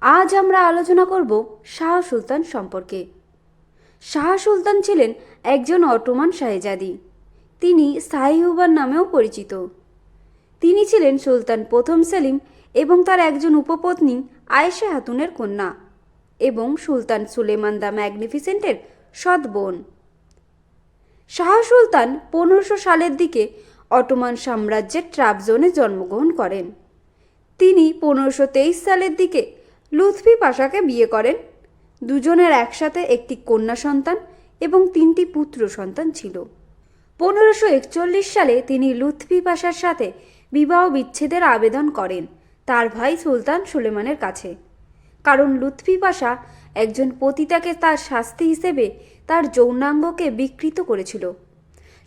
আজ আমরা আলোচনা করব শাহ সুলতান সম্পর্কে। শাহ সুলতান ছিলেন একজন অটোমান শাহেজাদি। তিনি সাহিহুবার নামেও পরিচিত। তিনি ছিলেন সুলতান প্রথম সেলিম এবং তার একজন উপপত্নী আয়েশা হাতুনের কন্যা এবং সুলতান সুলেমান দ্য ম্যাগনিফিসেন্টের সৎ বোন। শাহ সুলতান পনেরোশো সালের দিকে অটোমান সাম্রাজ্যের ট্রাবজোনে জন্মগ্রহণ করেন। তিনি পনেরোশো সালের দিকে লুৎফি পাশাকে বিয়ে করেন। দুজনের একসাথে একটি কন্যা সন্তান এবং তিনটি পুত্র সন্তান ছিল। পনেরোশো একচল্লিশ সালে তিনি লুৎফি পাশার সাথে বিবাহ বিচ্ছেদের আবেদন করেন তার ভাই সুলতান সুলেমানের কাছে। কারণ লুৎফি পাশা একজন পতিতাকে তার শাস্তি হিসেবে তার যৌনাঙ্গকে বিকৃত করেছিল।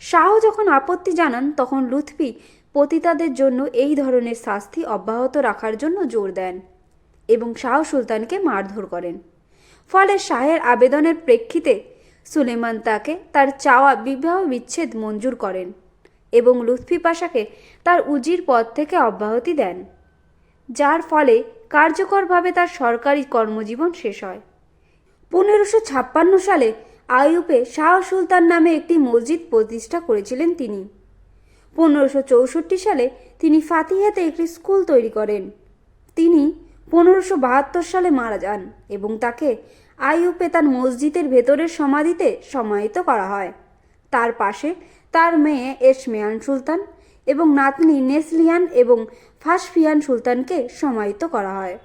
শাহ যখন আপত্তি জানান, তখন লুৎফি পতিতাদের জন্য এই ধরনের শাস্তি অব্যাহত রাখার জন্য জোর দেন। এবং শাহ সুলতানকে মারধর করেন। ফলে শাহের আবেদনের প্রেক্ষিতে সুলেমান তাকে তার চাওয়া বিবাহ বিচ্ছেদ মঞ্জুর করেন এবং লুৎফি পাশাকে তার উজির পদ থেকে অব্যাহতি দেন, যার ফলে কার্যকরভাবে তার সরকারি কর্মজীবন শেষ হয়। পনেরোশো ছাপ্পান্ন সালে আইয়ুপে শাহ সুলতান নামে একটি মসজিদ প্রতিষ্ঠা করেছিলেন তিনি। পনেরোশো চৌষট্টি সালে তিনি ফাতিহাতে একটি স্কুল তৈরি করেন। তিনি পনেরোশো বাহাত্তর সালে মারা যান এবং তাকে আইয়ুপে তার মসজিদের ভেতরের সমাধিতে সমাহিত করা হয়। তার পাশে তার মেয়ে এসমেয়ান সুলতান এবং নাতনি নেসলিয়ান এবং ফাসফিয়ান সুলতানকে সমাহিত করা হয়।